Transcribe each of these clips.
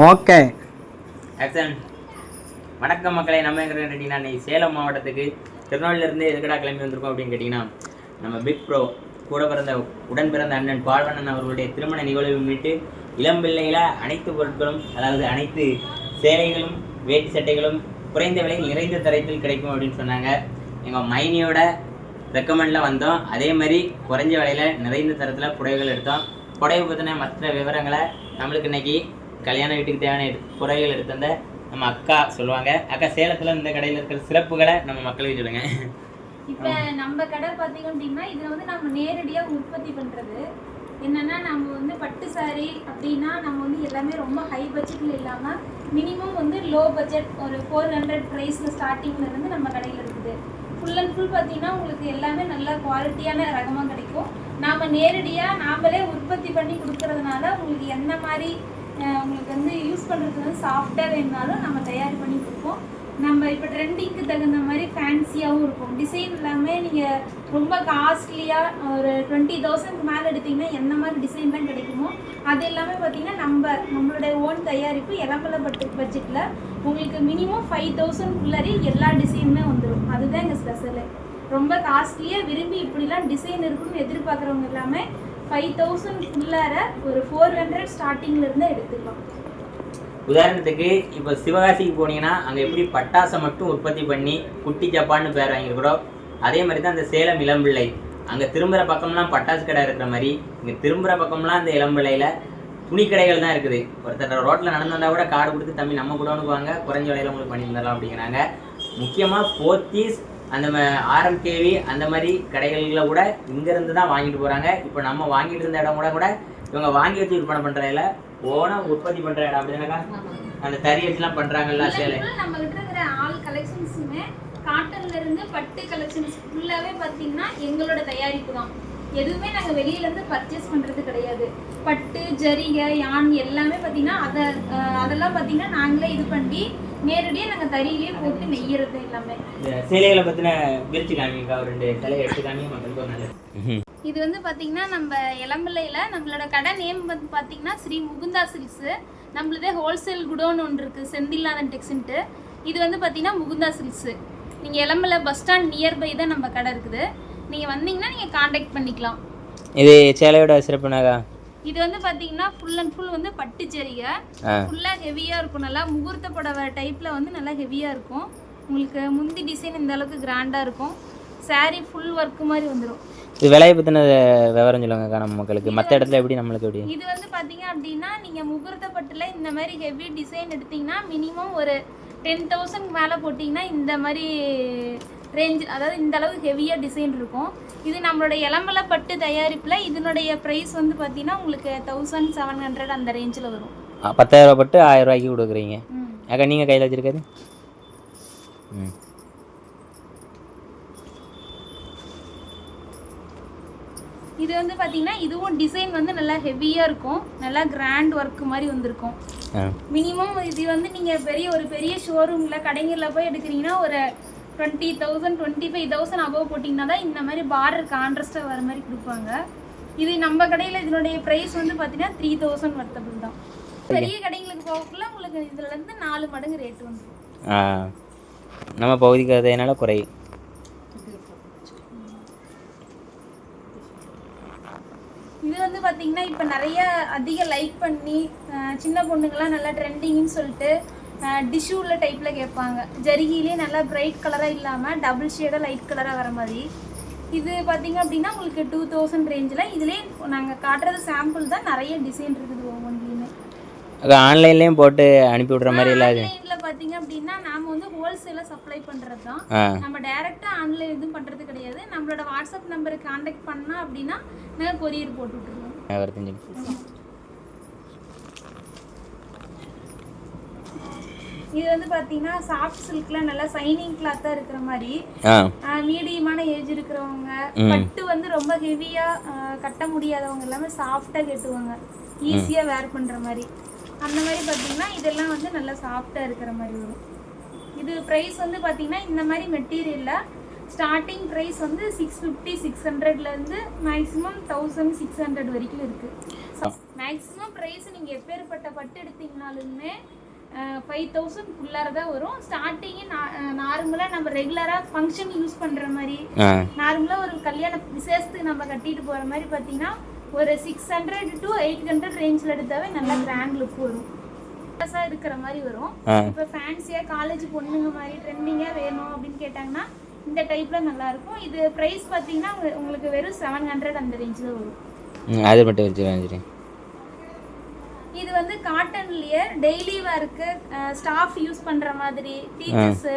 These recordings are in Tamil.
ஓகே. ஆக்சன் வணக்கம் மக்களை நம்ம எங்கே கேட்டிங்கன்னா இன்னைக்கு சேலம் மாவட்டத்துக்கு திருநெல்வேலியிலேருந்து எதுக்கடா கிளம்பி வந்திருக்கோம் அப்படின்னு கேட்டிங்கன்னா நம்ம பிக் ப்ரோ கூட பிறந்த உடன் பிறந்த அண்ணன் பால்வண்ணன் அவர்களுடைய திருமண நிகழ்வை முன்னிட்டு இளம்பிள்ளையில் அனைத்து பொருட்களும் அதாவது அனைத்து சேலைகளும் வேட்டி சட்டைகளும் குறைந்த விலையில் நிறைந்த தரத்தில் கிடைக்கும் அப்படின்னு சொன்னாங்க. எங்கள் மைனியோட ரெக்கமெண்டில் வந்தோம். அதே மாதிரி குறைஞ்ச விலையில் நிறைந்த தரத்தில் புடவைகள் எடுத்தோம். புடவை பற்றின மற்ற விவரங்களை நம்மளுக்கு இன்னைக்கு கல்யாண வீட்டுக்கு தேவையான எடு- புடவைகள் எடுத்து வந்த நம்ம அக்கா சொல்லுவாங்க. அக்கா சேலத்தில் இந்த கடையில் இருக்கிற சிறப்புகளை நம்ம மக்களுக்கு சொல்லுங்க. இப்ப நம்ம கடை பார்த்தீங்க அப்படின்னா இதில் வந்து நம்ம நேரடியா உற்பத்தி பண்றது. என்னன்னா நம்ம வந்து பட்டு சாரி அப்படின்னா நம்ம வந்து எல்லாமே ரொம்ப ஹை பட்ஜெட்ல இல்லாம மினிமம் வந்து லோ பட்ஜெட் ஒரு ஃபோர் ஹண்ட்ரட் ப்ரைஸில் ஸ்டார்டிங்ல இருந்து நம்ம கடையில இருக்குது. ஃபுல் அண்ட் ஃபுல் பார்த்தீங்கன்னா உங்களுக்கு எல்லாமே நல்ல குவாலிட்டியான ரகமாக கிடைக்கும். நாம நேரடியா நாமளே உற்பத்தி பண்ணி கொடுக்கறதுனால உங்களுக்கு என்ன மாதிரி உங்களுக்கு வந்து யூஸ் பண்ணுறதுக்கு வந்து சாஃப்டாக வேணுனாலும் நம்ம தயார் பண்ணி கொடுப்போம். நம்ம இப்போ ட்ரெண்டிங்க்கு தகுந்த மாதிரி ஃபேன்சியாகவும் இருக்கும். டிசைன் எல்லாமே நீங்கள் ரொம்ப காஸ்ட்லியாக ஒரு டுவெண்ட்டி தௌசண்ட்க்கு மேலே எடுத்தீங்கன்னா எந்த மாதிரி டிசைன்லாம் கிடைக்குமோ அது எல்லாமே பார்த்தீங்கன்னா நம்ம நம்மளுடைய ஓன் தயாரிப்பு இளம்பல பட்டு பட்ஜெட்டில் உங்களுக்கு மினிமம் ஃபைவ் தௌசண்ட்குள்ளாரே எல்லா டிசைனுமே வந்துடும் அதுதான் எங்கள் ஸ்பெஷலு ரொம்ப காஸ்ட்லியாக விரும்பி இப்படிலாம் டிசைன் இருக்குன்னு எதிர்பார்க்குறவங்க எல்லாமே ஃபைவ் தௌசண்ட்குள்ளார ஒரு ஃபோர் ஹண்ட்ரட் ஸ்டார்டிங்லேருந்து எடுத்துக்கலாம். உதாரணத்துக்கு இப்போ சிவகாசிக்கு போனீங்கன்னா அங்கே எப்படி பட்டாசை மட்டும் உற்பத்தி பண்ணி குட்டி ஜப்பான்னு பேர் வாங்கியிருக்கிறோம் அதே மாதிரி தான் அந்த சேலம் இளம்பிள்ளை. அங்கே திரும்புகிற பக்கம்லாம் பட்டாசு கடை இருக்கிற மாதிரி இங்கே திரும்புகிற பக்கம்லாம் அந்த இளம்பிள்ளையில் துணி கடைகள் தான் இருக்குது. ஒருத்தர் ரோட்டில் நடந்து வந்தால் கூட காடு கொடுத்து தம்பி நம்ம கூட வாங்க குறைஞ்ச விலையில உங்களுக்கு பண்ணி தரலாம் அப்படிங்கிறாங்க. முக்கியமாக போர்த்தீஸ் அந்த ஆர்எம்கேவி அந்த மாதிரி கடைகளில் கூட இங்கேருந்து தான் வாங்கிட்டு போகிறாங்க இப்போ நம்ம வாங்கிட்டு இருந்த இடம் கூட கூட இவங்க வாங்கி வச்சு விற்பனை பண்ணுறதில்ல ஓனாக உற்பத்தி பண்ணுற இடம். அப்படின்னாக்கா அந்த தறி வச்சுலாம் பண்ணுறாங்கல்ல சேலை. நம்ம கிட்ட இருக்கிற ஆல் கலெக்ஷன்ஸுமே காட்டன்ல இருந்து பட்டு கலெக்ஷன்ஸ் ஃபுல்லாவே பாத்தீங்கன்னா எங்களோட தயாரிப்பு தான். எதுவுமே நாங்க வெளியில இருந்து பர்ச்சேஸ் பண்றது கிடையாது. பட்டு ஜரிகை யான் எல்லாமே பாத்தீங்கன்னா அத அதெல்லாம் பாத்தீங்கன்னா நாங்களே இது பண்ணி நேரடியா நாங்க தறியிலேயே போட்டு நெய்யறது எல்லாமே. சேலைகளை பற்றின விரிச்சு காமிக்கா ஒரு ரெண்டு சிலையை எடுத்து காமி மக்களுக்கு நல்லது. இது வந்து பாத்தீங்கன்னா நம்ம இளம்பிள்ளையில நம்மளோட கடை நேம் வந்து பாத்தீங்கன்னா ஸ்ரீ முகுந்தா சில்க்ஸ் நம்மளதே ஹோல்சேல் குடோன் ஒன்று இருக்கு. செந்தில்நாதன் டெக்ஸ்ன்ட்டு. இது வந்து பாத்தீங்கன்னா முகுந்தா சில்க்ஸ் நீங்க இளம்பிள்ளை பஸ் ஸ்டாண்ட் நியர்பை தான் நம்ம கடை இருக்குது. நீங்க வந்தீங்கன்னா நீங்க காண்டாக்ட் பண்ணிக்கலாம். இது சேலையோட சிறப்புனாக்கா இது வந்து பாத்தீங்கன்னா ஃபுல் அண்ட் ஃபுல் வந்து பட்டு ஜரிகை ஃபுல்லா ஹெவியா இருக்கும். நல்லா முகூர்த்த புடவை டைப்ல வந்து நல்லா ஹெவியா இருக்கும். உங்களுக்கு முந்தி டிசைன் இந்த அளவுக்கு கிராண்டா இருக்கும். Saree ஃபுல் ஒர்க் மாதிரி வந்துடும் இது விலையை பற்றின விவரம் சொல்லுங்கக்கா நம்ம மக்களுக்கு. மற்ற இடத்துல எப்படி நம்மளுக்கு எப்படி? இது வந்து பாத்தீங்க அப்படின்னா நீங்க முகூர்த்த பட்டுல இந்த மாதிரி ஹெவி டிசைன் எடுத்தீங்கன்னா மினிமம் ஒரு டென் தௌசண்ட் மேல போட்டிங்கன்னா இந்த மாதிரி ரேஞ்ச் அதாவது இந்த அளவுக்கு ஹெவியா டிசைன் இருக்கும். இது நம்மளோட இளம்பல பட்டு தயாரிப்புல இதனுடைய ப்ரைஸ் வந்து பாத்தீங்கன்னா உங்களுக்கு தௌசண்ட் செவன் ஹண்ட்ரட் அந்த ரேஞ்சில் வரும். ஆ, பத்தாயிரம் ரூபா பட்டு ஆயிரம் ரூபாய்க்கு கொடுக்குறீங்க. அக்கா நீங்கள் கையில் வச்சிருக்காது ம். இது வந்து பாத்தீங்கன்னா இதுவும் டிசைன் வந்து நல்லா ஹெவியா இருக்கும். நல்லா கிராண்ட் ஒர்க் மாதிரி வந்திருக்கும். மினிமம் இது வந்து நீங்கள் பெரிய ஒரு பெரிய ஷோரூமில் கடைங்களில் போய் எடுக்கிறீங்கன்னா ஒரு twenty thousand twenty five thousand above போட்டிங்கன்னா தான் இந்த மாதிரி பார்டர் கான்ட்ராஸ்ட்டாக வர மாதிரி கொடுப்பாங்க. இது நம்ம கடையில் இதனுடைய ப்ரைஸ் வந்து பார்த்தீங்கன்னா த்ரீ தௌசண்ட் வர்த்தபிள் தான். பெரிய கடைங்களுக்கு போகக்குள்ள உங்களுக்கு இதுலேருந்து நாலு மடங்கு ரேட் வந்துடும் ஆ. நம்ம பகுதிக்கு அதனால குறையும் இது வந்து பார்த்தீங்கன்னா இப்போ நிறைய அதிக லைக் பண்ணி சின்ன பொண்ணுங்கலாம் நல்லா ட்ரெண்டிங்னு சொல்லிட்டு டிஷ்யூவில் டைப்பில் கேட்பாங்க. ஜரிகிலே நல்லா பிரைட் கலராக இல்லாமல் டபுள் ஷேடாக லைட் கலராக வர மாதிரி. இது பார்த்தீங்க அப்படின்னா உங்களுக்கு டூ தௌசண்ட் ரேஞ்சில் இதுலேயே நாங்கள் காட்டுறது சாம்பிள் தான் நிறைய டிசைன் இருக்குது ஒவ்வொன்றிலையுமே அக்கா ஆன்லைன்லேயும் போட்டு அனுப்பி விட்ற மாதிரி இல்லை அது ஆன்லைனில் பார்த்தீங்க அப்படின்னா நாம வந்து ஹோல்சேலாக சப்ளை பண்ணுறது தான். நம்ம டைரெக்டாக ஆன்லைன் எதுவும் பண்ணுறது கிடையாது. நம்மளோட வாட்ஸ்அப் நம்பருக்கு காண்டாக்ட் பண்ணா அப்படின்னா நாங்கள் கொரியர் போட்டு விட்டுருவோம். இது வந்து பார்த்தீங்கன்னா சாஃப்ட் சில்க்ல நல்லா சைனிங் கிளாத்தாக இருக்கிற மாதிரி மீடியமான ஏஜ் இருக்கிறவங்க. பட்டு வந்து ரொம்ப ஹெவியாக கட்ட முடியாதவங்க எல்லாமே சாஃப்டாக கட்டுவாங்க. ஈஸியாக வேர் பண்ணுற மாதிரி. அந்த மாதிரி பார்த்தீங்கன்னா இதெல்லாம் வந்து நல்லா சாஃப்டாக இருக்கிற மாதிரி வரும். இது ப்ரைஸ் வந்து பார்த்தீங்கன்னா இந்த மாதிரி மெட்டீரியலில் ஸ்டார்டிங் ப்ரைஸ் வந்து சிக்ஸ் ஃபிஃப்டி சிக்ஸ் ஹண்ட்ரட்லேருந்து மேக்ஸிமம் தௌசண்ட் சிக்ஸ் ஹண்ட்ரட் வரைக்கும் இருக்குது மேக்ஸிமம் ப்ரைஸ் நீங்கள் எப்பேற்பட்ட பட்டு எடுத்தீங்கனாலுமே ஃபைவ் தௌசண்ட் குள்ளார தான் வரும் ஸ்டார்டிங்கே நார்மலாக நம்ம ரெகுலராக ஃபங்க்ஷன் யூஸ் பண்ணுற மாதிரி ஆ. நார்மலாக ஒரு கல்யாண விசேஷத்துக்கு நம்ம கட்டிட்டு போகிற மாதிரி பார்த்தீங்கன்னா ஒரு six hundred to eight hundred ரேஞ்சில் எடுத்தாவே நல்லா கிராண்ட் லுக் வரும். ப்ளஸ்ஸாக இருக்கிற மாதிரி வரும். இப்போ ஃபேன்சியாக காலேஜ் பொண்ணுங்க மாதிரி ட்ரெண்டிங்காக வேணும் அப்படின்னு கேட்டாங்கன்னா இந்த டைப்பில் நல்லா இருக்கும் இது ப்ரைஸ் பார்த்தீங்கன்னா உங்க- உங்களுக்கு வெறும் செவன் ஹண்ட்ரட் அந்த ரேஞ்சில் வரும். அது மட்டும் வச்சுருவேன் சரி இது வந்து காட்டன்லயே டெய்லி ஒர்க்கு ஸ்டாஃப் யூஸ் பண்ற மாதிரி டீச்சர்ஸ்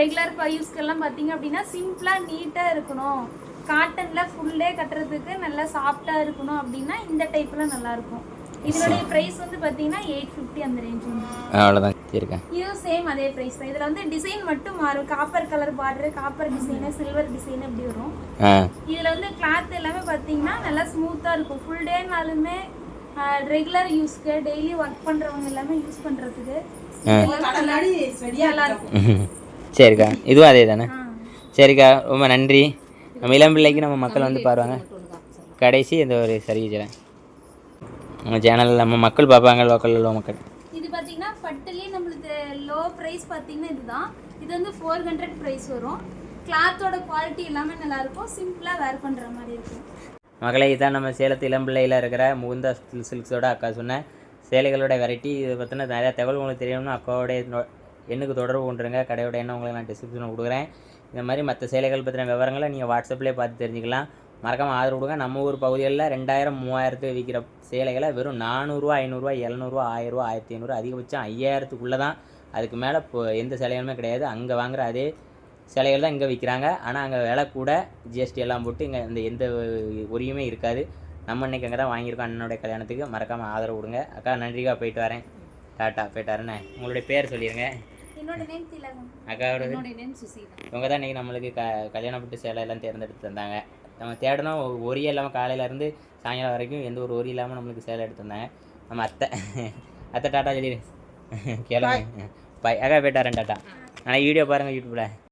ரெகுலர் யூஸ்க்கெல்லாம் பார்த்தீங்க அப்படின்னா சிம்பிளா நீட்டா இருக்கணும். காட்டன்ல ஃபுல் டே கட்டுறதுக்கு நல்லா சாஃப்டா இருக்கணும் அப்படின்னா இந்த டைப்ல நல்லா இருக்கும். இதனுடைய பிரைஸ் வந்து பார்த்தீங்கன்னா எயிட் ஃபிஃப்டி அந்த ரேஞ்ச் அவ்வளோதான் சரிக்கா இதுவும் சேம் அதே பிரைஸ் தான். இதில் வந்து டிசைன் மட்டும் மாறும். Copper colour border copper design silver design அப்படி வரும். இதில் வந்து கிளாத் எல்லாமே பார்த்தீங்கன்னா நல்லா ஸ்மூத்தாக இருக்கும். ஃபுல் டேனாலுமே ரெகுலர் யூஸ்க்கு டெய்லி ஒர்க் பண்ணுறவங்க எல்லாமே யூஸ் பண்ணுறதுக்கு. சரிக்கா இதுவும் அதே தானே. சரிக்கா ரொம்ப நன்றி. நம்ம இளம் பிள்ளைக்கு நம்ம மக்கள் வந்து பாருவாங்க. கடைசி இந்த ஒரு சர்வீஸில் நம்ம சேனலில் நம்ம மக்கள் பார்ப்பாங்க லோக்கலில் உள்ள மக்கள். இது பார்த்தீங்கன்னா பட்டுலேயே நம்மளுக்கு லோ ப்ரைஸ் பார்த்தீங்கன்னா இதுதான். இது வந்து ஃபோர் ஹண்ட்ரட் ப்ரைஸ் வரும். கிளாத்தோட குவாலிட்டி எல்லாமே நல்லா இருக்கும். சிம்பிளாக வேர் பண்ணுற மாதிரி இருக்கும். மகளே இதான் நம்ம சேலத்து இளம்பிள்ளையில் இருக்கிற முகுந்தா சில்க்ஸோட அக்கா சொன்னேன் சேலைகளோட வெரைட்டி இதை பற்றின நிறையா தகவல் உங்களுக்கு தெரியணும்னா அக்காவோடைய எண்ணுக்கு தொடர்பு கொண்டுருங்க. கடையோட எண்ணம் உங்களுக்கு நான் டிஸ்கிரிப்ஷனில் கொடுக்குறேன். இந்த மாதிரி மற்ற சேலைகள் பற்றின விவரங்களை நீங்கள் வாட்ஸ்அப்லேயே பார்த்து தெரிஞ்சுக்கலாம். மறக்காமல் ஆதரவு கொடுங்க. நம்ம ஊர் பகுதிகளில் ரெண்டாயிரம் மூவாயிரத்துக்கு விற்கிற சேலைகளை வெறும் நானூறுரூவா ஐநூறுரூவா எழுநூறுவா ஆயிரரூவா ஆயிரத்தி ஐநூறு அதிகபட்சம் ஐயாயிரத்துக்குள்ளே தான் அதுக்கு மேலே இப்போ எந்த சேலைகளுமே கிடையாது. அங்கே வாங்குற அதே சிலைகள் தான் இங்கே விற்கிறாங்க ஆனால் அங்கே விலை கூட ஜிஎஸ்டி எல்லாம் போட்டு இங்கே இந்த எந்த உரியுமே இருக்காது. நம்ம இன்னைக்கு அங்கே தான் வாங்கியிருக்கோம் அண்ணனுடைய கல்யாணத்துக்கு. மறக்காமல் ஆதரவு கொடுங்க. அக்கா நன்றிக்கா போயிட்டு வரேன். டாட்டா போயிட்டு வரேண்ணே உங்களுடைய பேர் சொல்லிடுங்க அக்காவோட இவங்க தான் இன்றைக்கி நம்மளுக்கு க கல்யாணப்பட்டு சேலை எல்லாம் தேர்ந்தெடுத்து தந்தாங்க. நம்ம தேடணும். ஒரு இல்லாமல் காலையிலேருந்து சாயங்காலம் வரைக்கும் எந்த ஒரு ஒரி இல்லாமல் நம்மளுக்கு சேலை எடுத்து தந்தாங்க. நம்ம அத்தை. அத்தை டாட்டா சொல்லிடு கேளுங்க. பாய் அக்கா போயிட்டாரன் டாட்டா. ஆனால் வீடியோ பாருங்கள் யூடியூப்பில்